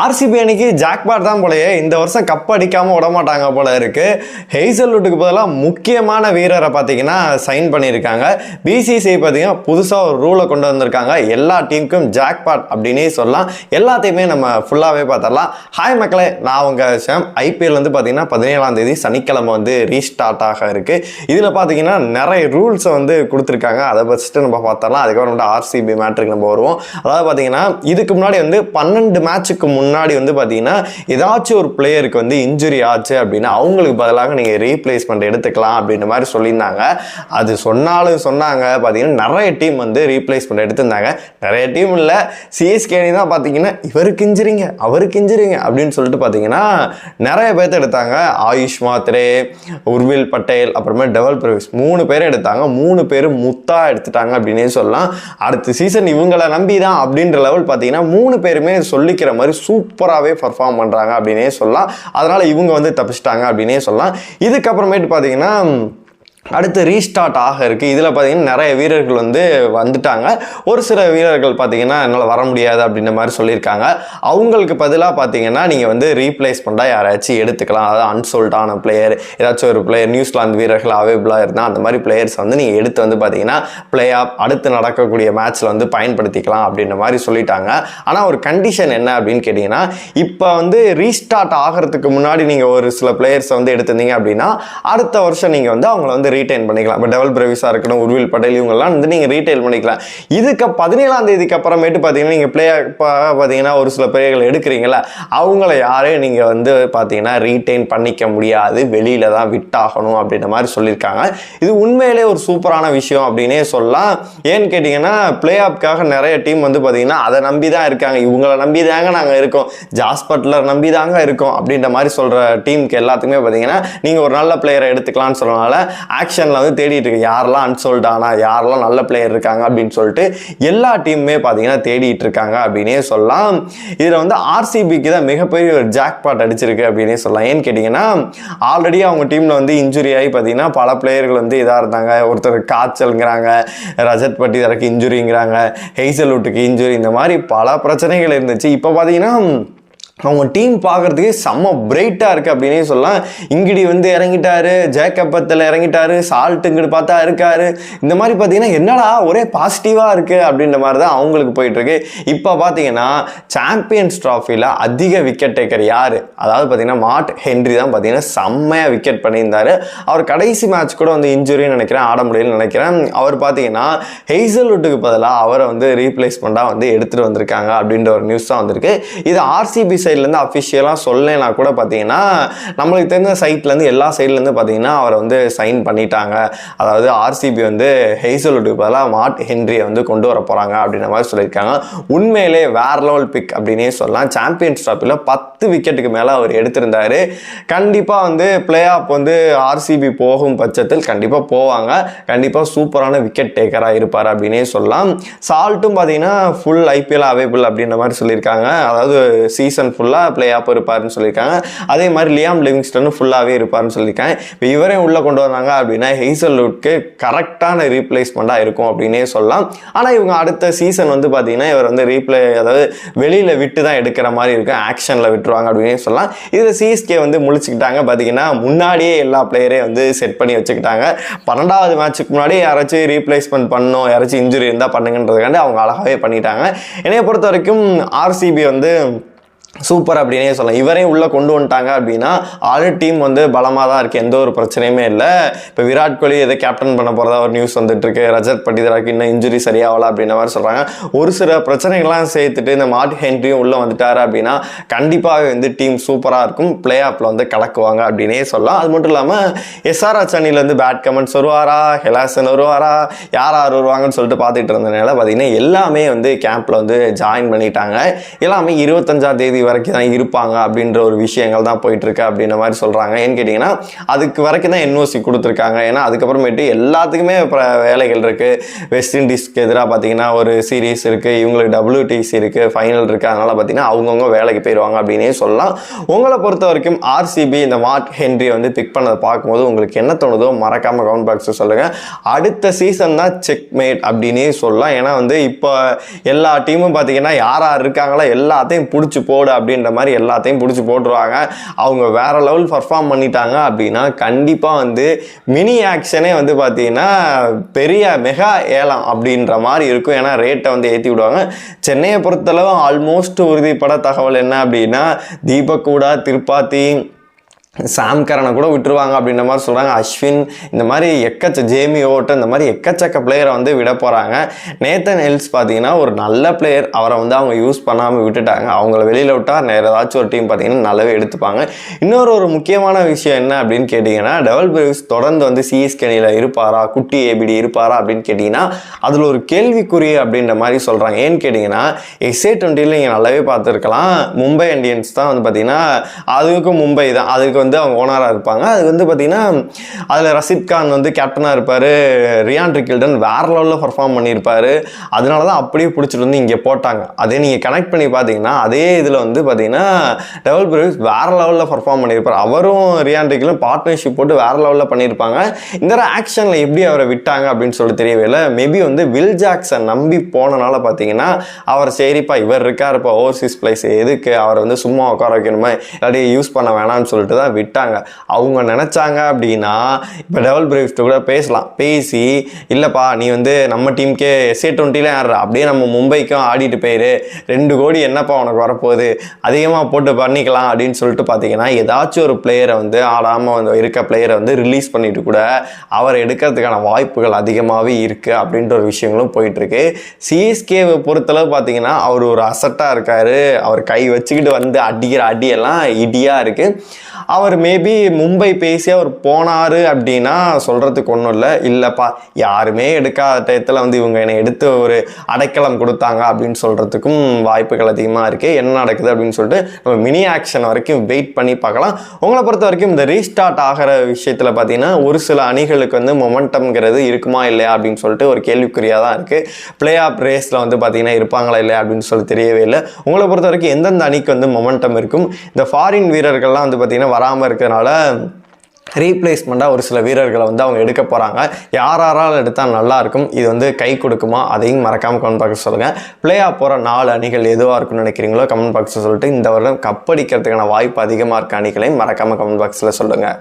RCB அணிக்கு jackpot தான் போலயே இந்த வருஷம் கப் அடிக்காம விட மாட்டாங்க போல இருக்கு. ஹெய்சல்வுட்டுக்கு பதிலாக முக்கியமான வீரரை பார்த்தீங்கன்னா சைன் பண்ணியிருக்காங்க. பிசிசிஐ பார்த்தீங்கன்னா புதுசாக ஒரு ரூலை கொண்டு வந்திருக்காங்க. எல்லா டீமுக்கும் ஜாக்பாட் அப்படின்னே சொல்லலாம். எல்லாத்தையுமே நம்ம ஃபுல்லாகவே பார்த்துடலாம். ஹாய் மக்களே நான் உங்கள் ஷாம் ஐபிஎல் வந்து பார்த்தீங்கன்னா பதினேழாம் தேதி சனிக்கிழமை வந்து ரீஸ்டார்ட் ஆக இருக்கு. இதில் பார்த்தீங்கன்னா நிறைய ரூல்ஸை வந்து கொடுத்துருக்காங்க. அதை ஃபஸ்ட்டு நம்ம பார்த்தரலாம் அதுக்கப்புறம் வந்து ஆர்சிபி மேட்ருக்கு நம்ம வருவோம். அதாவது பார்த்தீங்கன்னா இதுக்கு முன்னாடி வந்து பன்னெண்டு மேட்சுக்கு முன்னாடி முன்னாடி வந்து பார்த்தீங்கன்னா ஏதாச்சும் ஒரு பிளேயருக்கு வந்து இன்ஜுரி ஆச்சு அப்படின்னா அவங்களுக்கு பதிலாக நீங்கள் ரீப்ளேஸ்மெண்ட் எடுத்துக்கலாம் அப்படின்ற மாதிரி சொல்லியிருந்தாங்க. அது சொன்னாலும் சொன்னாங்க. பார்த்தீங்கன்னா நிறைய டீம் வந்து ரீப்ளேஸ்மெண்ட் எடுத்திருந்தாங்க. நிறைய டீம் இல்லை. சிஎஸ்கேனி தான் பார்த்தீங்கன்னா இவருக்கு இன்ஜுரிங்க அவருக்கு இன்ஜுரிங்க அப்படின்னு சொல்லிட்டு பார்த்தீங்கன்னா நிறைய பேர்த்த எடுத்தாங்க. ஆயுஷ் மாத்ரே உர்வில் பட்டேல் அப்புறமே டெவல் பிரவிஸ் மூணு பேர் எடுத்தாங்க. மூணு பேர் முத்தா எடுத்துட்டாங்க அப்படின்னே சொல்லலாம். அடுத்த சீசன் இவங்களை நம்பி தான் அப்படின்ற லெவல் பார்த்தீங்கன்னா மூணு பேருமே சொல்லிக்கிற மாதிரி சூப்பராகவே பர்ஃபார்ம் பண்ணுறாங்க அப்படின்னே சொல்லலாம். அதனால் இவங்க வந்து தப்பிச்சிட்டாங்க அப்படின்னே சொல்லலாம். இதுக்கப்புறமேட்டு பார்த்தீங்கன்னா அடுத்து ரீஸ்டார்ட் ஆக இருக்குது இதில் பார்த்தீங்கன்னா நிறைய வீரர்கள் வந்து வந்துட்டாங்க. ஒரு சில வீரர்கள் பார்த்தீங்கன்னா என்னால் வர முடியாது அப்படின்ற மாதிரி சொல்லியிருக்காங்க. அவங்களுக்கு பதிலாக பார்த்தீங்கன்னா நீங்கள் வந்து ரீப்ளேஸ் பண்ணால் யாராச்சும் எடுத்துக்கலாம். அதாவது அன்சோல்டான பிளேயர் ஏதாச்சும் ஒரு பிளேயர் நியூசிலாந்து வீரர்கள் அவைபிளாக இருந்தால் அந்த மாதிரி பிளேயர்ஸ் வந்து நீங்கள் எடுத்து வந்து பார்த்தீங்கன்னா பிளே ஆப் அடுத்து நடக்கக்கூடிய மேட்ச்சில் வந்து பயன்படுத்திக்கலாம் அப்படின்ற மாதிரி சொல்லிட்டாங்க. ஆனால் ஒரு கண்டிஷன் என்ன அப்படின்னு கேட்டிங்கன்னா இப்போ வந்து ரீஸ்டார்ட் ஆகிறதுக்கு முன்னாடி நீங்கள் ஒரு சில பிளேயர்ஸை வந்து எடுத்திருந்தீங்க அப்படின்னா அடுத்த வருஷம் நீங்கள் வந்து அவங்கள வந்து ரீட்டைன் பண்ணிக்கலாம். இப்போ டெவல் பிரவிஸாக இருக்கட்டும் உருவில் பட்டேல் இவங்கெல்லாம் வந்து நீங்கள் ரீட்டைல் பண்ணிக்கலாம். இதுக்கு பதினேழாம் தேதிக்கு அப்புறமேட்டு பார்த்தீங்கன்னா நீங்கள் பிளே பார்த்தீங்கன்னா ஒரு சில பிளேயர்கள் எடுக்கிறீங்களா அவங்கள யாரையும் நீங்கள் வந்து பார்த்தீங்கன்னா ரீட்டைன் பண்ணிக்க முடியாது. வெளியில் தான் விட்டாகணும் அப்படின்ற மாதிரி சொல்லியிருக்காங்க. இது உண்மையிலே ஒரு சூப்பரான விஷயம் அப்படின்னே சொல்லலாம். ஏன்னு கேட்டிங்கன்னா பிளே ஆஃப்காக நிறைய டீம் வந்து பார்த்தீங்கன்னா அதை நம்பி தான் இருக்காங்க. இவங்களை நம்பி தாங்க நாங்கள் இருக்கோம். ஜாஸ் பட்லர் நம்பி தாங்க இருக்கோம் அப்படின்ற மாதிரி சொல்கிற டீமுக்கு எல்லாத்துக்குமே பார்த்தீங்கன்னா நீங்கள் ஒரு நல்ல பிளேயரை எடுத்துக்கலாம்னு சொன்னனால ஆக்ஷனில் வந்து தேடிட்டு இருக்கு யாரெல்லாம் அன்சோல்ட் ஆனா யாரெல்லாம் நல்ல பிளேயர் இருக்காங்க அப்படின்னு சொல்லிட்டு எல்லா டீமுமே பார்த்தீங்கன்னா தேடிட்டு இருக்காங்க அப்படின்னே சொல்லலாம். இதில் வந்து ஆர்சிபிக்கு தான் மிகப்பெரிய ஒரு ஜாக் பாட் அடிச்சிருக்கு அப்படின்னே சொல்லலாம். ஏன்னு கேட்டிங்கன்னா ஆல்ரெடி அவங்க டீமில் வந்து இன்ஜுரி ஆகி பார்த்தீங்கன்னா பல பிளேயர்கள் வந்து இதாக இருந்தாங்க. ஒருத்தர் காய்ச்சல்ங்கிறாங்க ரஜத் பட்டிதருக்கு இன்ஜுரிங்கிறாங்க ஹெய்சல்வுட்டுக்கு இன்ஜுரி இந்த மாதிரி பல பிரச்சனைகள் இருந்துச்சு. இப்போ பார்த்தீங்கன்னா அவங்க டீம் பார்க்குறதுக்கு செம்ம பிரைட்டாக இருக்குது அப்படின்னே சொல்லலாம். இங்கிடி வந்து இறங்கிட்டாரு ஜேக்கப்பத்தில் இறங்கிட்டாரு சால்ட் இங்கிட்டு பார்த்தா இருக்காரு. இந்த மாதிரி பார்த்தீங்கன்னா என்னடா ஒரே பாசிட்டிவாக இருக்குது அப்படின்ற மாதிரி தான் அவங்களுக்கு போயிட்டுருக்கு இப்போ பார்த்தீங்கன்னா சாம்பியன்ஸ் ட்ராஃபியில் அதிக விக்கெட் டேக்கர் யார்? அதாவது பார்த்தீங்கன்னா மாட் ஹென்ரி தான் பார்த்தீங்கன்னா செம்மையாக விக்கெட் பண்ணியிருந்தாரு. அவர் கடைசி மேட்ச் கூட வந்து இன்ஜுரின்னு நினைக்கிறேன் ஆட முடியலன்னு நினைக்கிறேன். அவர் பார்த்தீங்கன்னா ஹெய்சல்வுட்டுக்கு பதிலாக அவரை வந்து ரீப்ளேஸ்மெண்ட்டாக வந்து எடுத்துகிட்டு வந்திருக்காங்க அப்படின்ற ஒரு நியூஸ் தான் வந்திருக்கு. இது ஆர்சிபி சைட்லேருந்து அஃபிஷியலாக சொல்லலைன்னா கூட பார்த்தீங்கன்னா நம்மளுக்கு தெரிஞ்ச சைட்லேருந்து எல்லா சைட்லேருந்து பார்த்தீங்கன்னா அவரை வந்து சைன் பண்ணிட்டாங்க. அதாவது ஆர்சிபி வந்து ஹெய்சலுக்கு பதிலாக மாட் ஹென்ரியை வந்து கொண்டு வர போகிறாங்க அப்படின்ற மாதிரி சொல்லியிருக்காங்க. உண்மையிலே வேற லெவல் பிக் அப்படின்னே சொல்லலாம். சாம்பியன்ஸ் ட்ராஃபியில் பத்து விக்கெட்டுக்கு மேலே அவர் எடுத்திருந்தார். கண்டிப்பாக வந்து பிளே ஆஃப் வந்து ஆர்சிபி போகும் பட்சத்தில் கண்டிப்பாக போவாங்க. கண்டிப்பாக சூப்பரான விக்கெட் டேக்கராக இருப்பார் அப்படின்னே சொல்லலாம். சால்ட்டும் பார்த்தீங்கன்னா ஃபுல் ஐபிஎல் அவைபிள் அப்படின்ற மாதிரி சொல்லியிருக்காங்க. அதாவது சீசன் ஃபுல்லாக பிளே ஆஃப் இருப்பாருன்னு சொல்லியிருக்காங்க. அதே மாதிரி லியாம் லிவிங்ஸ்டனும் ஃபுல்லாகவே இருப்பாருன்னு சொல்லியிருக்காங்க. இப்போ இவரே உள்ளே கொண்டு வந்தாங்க அப்படின்னா ஹெய்சல்வுட்க்கு கரெக்டான ரீப்ளேஸ்மெண்ட்டாக இருக்கும் அப்படின்னே சொல்லலாம். ஆனால் இவங்க அடுத்த சீசன் வந்து பார்த்தீங்கன்னா இவர் வந்து ரீப்ளே அதாவது வெளியில் விட்டு தான் எடுக்கிற மாதிரி இருக்கும். ஆக்ஷனில் விட்டுருவாங்க அப்படின்னே சொல்லலாம். இதில் சிஎஸ்கே வந்து முழிச்சுக்கிட்டாங்க. பார்த்தீங்கன்னா முன்னாடியே எல்லா பிளேயரையும் வந்து செட் பண்ணி வச்சுக்கிட்டாங்க. பன்னெண்டாவது மேட்ச்சுக்கு முன்னாடி யாராச்சும் ரீப்ளேஸ்மெண்ட் பண்ணணும் யாராச்சும் இன்ஜுரி இருந்தால் பண்ணுங்கன்றதுக்காண்டி அவங்க அழகாகவே பண்ணிட்டாங்க. என்னைய பொறுத்த வரைக்கும் ஆர்சிபி வந்து சூப்பர் அப்படின்னே சொல்லலாம். இவரையும் உள்ளே கொண்டு வந்துட்டாங்க அப்படின்னா ஆல்ரெடி டீம் வந்து பலமாக தான் இருக்குது எந்த ஒரு பிரச்சனையுமே இல்லை. இப்போ விராட் கோலி எதை கேப்டன் பண்ண போகிறதா ஒரு நியூஸ் வந்துட்டுருக்கு. ரஜத் பட்டிதராக்கு இன்னும் இன்ஜுரி சரியாகல அப்படின்ற மாதிரி சொல்கிறாங்க ஒரு சில பிரச்சனைகள்லாம் சேர்த்துட்டு இந்த மார்ட் ஹென்ரியும் உள்ளே வந்துட்டார் அப்படின்னா கண்டிப்பாக வந்து டீம் சூப்பராக இருக்கும். பிளே ஆஃபில் வந்து கலக்குவாங்க அப்படின்னே சொல்லலாம். அது மட்டும் இல்லாமல் எஸ்ஆர்ஆர் அணிலேருந்து பேட் கமெண்ட்ஸ் வருவாரா? ஹெலாசன் வருவாரா? யார் யார் வருவாங்கன்னு சொல்லிட்டு பார்த்துட்டு இருந்ததுனால பார்த்தீங்கன்னா எல்லாமே வந்து கேம்பில் வந்து ஜாயின் பண்ணிட்டாங்க. எல்லாமே இருபத்தஞ்சாம் தேதி வரைக்கும் தான் இருப்பாங்க அப்படின்ற ஒரு விஷயங்கள் தான் போயிட்டுருக்கு அப்படின்ற மாதிரி சொல்கிறாங்க ஏன்னு கேட்டிங்கன்னா அதுக்கு வரைக்கும் தான் என்ஓசி கொடுத்துருக்காங்க. ஏன்னா அதுக்கப்புறமேட்டு எல்லாத்துக்குமே வேலைகள் இருக்குது வெஸ்ட் இண்டீஸ்க்கு எதிராக பார்த்தீங்கன்னா ஒரு சீரீஸ் இருக்குது இவங்களுக்கு டபிள்யூடிசி இருக்குது ஃபைனல் இருக்குது அதனால் பார்த்தீங்கன்னா அவங்கவுங்க வேலைக்கு போயிடுவாங்க அப்படின்னே சொல்லலாம். உங்களை பொறுத்த வரைக்கும் ஆர்சிபி இந்த மார்க் ஹென்ரி வந்து பிக் பண்ணதை பார்க்கும்போது உங்களுக்கு என்ன தோணுதோ மறக்காம கவுண்ட் பாக்ஸ் சொல்லுங்கள் அடுத்த சீசன் தான் செக் மேட் அப்படின்னே சொல்லலாம். ஏன்னா வந்து இப்போ எல்லா டீமும் பார்த்தீங்கன்னா யார் யார் இருக்காங்களோ எல்லாத்தையும் பிடிச்சி போடு அப்படின்ற மாதிரி எல்லாத்தையும் பிடிச்சி போட்டுருவாங்க. அவங்க வேற லெவல் பர்ஃபார்ம் பண்ணிட்டாங்க அப்படின்னா கண்டிப்பாக வந்து மினி ஆக்ஷனே வந்து பார்த்தீங்கன்னா பெரிய மெகா ஏலம் அப்படின்ற மாதிரி இருக்கும். ஏன்னா ரேட்டை வந்து ஏற்றி விடுவாங்க. சென்னையை பொறுத்தளவு ஆல்மோஸ்ட் உறுதிப்பட தகவல் என்ன அப்படின்னா தீபக்கூடா திருப்பாத்தி சாம்கரனை கூட விட்டுருவாங்க அப்படின்ற மாதிரி சொல்கிறாங்க அஸ்வின் இந்த மாதிரி எக்கச்ச ஜேமி ஓட்டு இந்த மாதிரி எக்கச்சக்க பிளேயரை வந்து விட போகிறாங்க நேத்தன் ஹெல்ஸ் பார்த்தீங்கன்னா ஒரு நல்ல பிளேயர் அவரை வந்து அவங்க யூஸ் பண்ணாமல் விட்டுட்டாங்க. அவங்கள வெளியில் விட்டால் நேர ஏதாச்சும் ஒரு டீம் பார்த்தீங்கன்னா நல்லாவே எடுத்துப்பாங்க. இன்னொரு ஒரு முக்கியமான விஷயம் என்ன அப்படின்னு கேட்டிங்கன்னா டெவல் பிரேவ்ஸ் தொடர்ந்து வந்து சிஎஸ்கே அணியில் இருப்பாரா? குட்டி ஏபிடி இருப்பாரா அப்படின்னு கேட்டிங்கன்னா அதில் ஒரு கேள்விக்குறி அப்படின்ற மாதிரி சொல்கிறாங்க ஏன்னு கேட்டிங்கன்னா எஸ்ஏ டுவெண்ட்டியில் நீங்கள் நல்லாவே பார்த்துருக்கலாம். மும்பை இந்தியன்ஸ் தான் வந்து பார்த்தீங்கன்னா அதுக்கும் மும்பை தான். அதுக்கு வந்து அவங்க ஓனராக இருப்பாங்க. அது வந்து பார்த்திங்கன்னா அதில் ரஷித் கான் வந்து கேப்டனாக இருப்பார். ரியான் ரிகில்டன் வேற லெவலில் பர்ஃபார்ம் பண்ணியிருப்பாரு. அதனால தான் அப்படியே பிடிச்சிட்டு வந்து இங்கே போட்டாங்க. அதே நீங்கள் கனெக்ட் பண்ணி பார்த்தீங்கன்னா அதே இதில் வந்து பார்த்தீங்கன்னா டெவல் பிரேவ்ஸ் வேறு லெவலில் பர்ஃபார்ம் பண்ணியிருப்பார். அவரும் ரியான் ரிகிலும் பார்ட்னர்ஷிப் போட்டு வேற லெவலில் பண்ணியிருப்பாங்க. இந்த ஆக்ஷனில் எப்படி அவரை விட்டாங்க அப்படின்னு சொல்லி தெரியவே இல்லை. மேபி வந்து வில் ஜாக்சன் நம்பி போனனால பார்த்தீங்கன்னா அவர் சரிப்பா இவர் இருக்கார் இப்போ ஓவர்சீஸ் பிளேஸ் எதுக்கு அவரை வந்து சும்மா உட்கார வைக்கணுமே? இல்லாட்டி யூஸ் பண்ண வேணாம்னு சொல்லிட்டு தான் விட்டாங்க. அவங்க நினச்சாங்க அப்படின்னா இப்போ டபுள் பிரேவ்ஸ்ட்டு கூட பேசலாம். பேசி இல்லைப்பா நீ வந்து நம்ம டீமுக்கே எஸ்ஏ டுவெண்ட்டியில் ஆடுற அப்படியே நம்ம மும்பைக்கும் ஆடிட்டு போயிரு. ரெண்டு கோடி என்னப்பா உனக்கு வரப்போகுது? அதிகமாக போட்டு பண்ணிக்கலாம். அப்படின்னு சொல்லிட்டு பார்த்தீங்கன்னா ஏதாச்சும் ஒரு பிளேயரை வந்து ஆடாமல் வந்து இருக்க பிளேயரை வந்து ரிலீஸ் பண்ணிட்டு கூட அவர் எடுக்கிறதுக்கான வாய்ப்புகள் அதிகமாகவே இருக்குது அப்படின்ற ஒரு விஷயங்களும் போயிட்டுருக்கு. சிஎஸ்கேவை பொறுத்தளவு பார்த்தீங்கன்னா அவர் ஒரு அசட்டாக இருக்கார். அவர் கை வச்சுக்கிட்டு வந்து அடிக்கிற அடியெல்லாம் இடியாக இருக்குது அவர் அவர் மேபி மும்பை பேசி அவர் போனார் அப்படின்னா சொல்கிறதுக்கு ஒன்றும் இல்லை. இல்லைப்பா யாருமே எடுக்காத டயத்தில் வந்து இவங்க என்னை எடுத்து ஒரு அடைக்கலம் கொடுத்தாங்க அப்படின்னு சொல்கிறதுக்கும் வாய்ப்புகள் அதிகமாக இருக்குது என்ன நடக்குது அப்படின்னு சொல்லிட்டு நம்ம மினி ஆக்ஷன் வரைக்கும் வெயிட் பண்ணி பார்க்கலாம். உங்களை பொறுத்த வரைக்கும் இந்த ரீஸ்டார்ட் ஆகிற விஷயத்தில் பார்த்தீங்கன்னா ஒரு சில அணிகளுக்கு வந்து மொமெண்டம்ங்கிறது இருக்குமா இல்லையா அப்படின்னு சொல்லிட்டு ஒரு கேள்விக்குறியாக தான் இருக்குது பிளே ஆஃப் ரேஸில் வந்து பார்த்தீங்கன்னா இருப்பாங்களா இல்லையா அப்படின்னு சொல்லி தெரியவே இல்லை. உங்களை பொறுத்த வரைக்கும் எந்தெந்த அணிக்கு வந்து மொமெண்டம் இருக்கும்? இந்த ஃபாரின் வீரர்கள்லாம் வந்து பார்த்தீங்கன்னா வராமல் இருக்கிறதுனால ரீப்ளேஸ்மெண்ட்டாக ஒரு சில வீரர்களை வந்து அவங்க எடுக்க போகிறாங்க யார் யாரால் எடுத்தால் நல்லாயிருக்கும் இது வந்து கை கொடுக்குமா? அதையும் மறக்காமல் கமெண்ட் பாக்ஸ் சொல்லுங்கள் பிளே ஆஃப் போகிற நாலு அணிகள் எதுவாக இருக்கும்னு நினைக்கிறீங்களோ கமெண்ட் பாக்ஸில் சொல்லிட்டு இந்த வருடம் கப்படிக்கிறதுக்கான வாய்ப்பு அதிகமாக இருக்க அணிகளையும் மறக்காமல் கமெண்ட் பாக்ஸில் சொல்லுங்கள்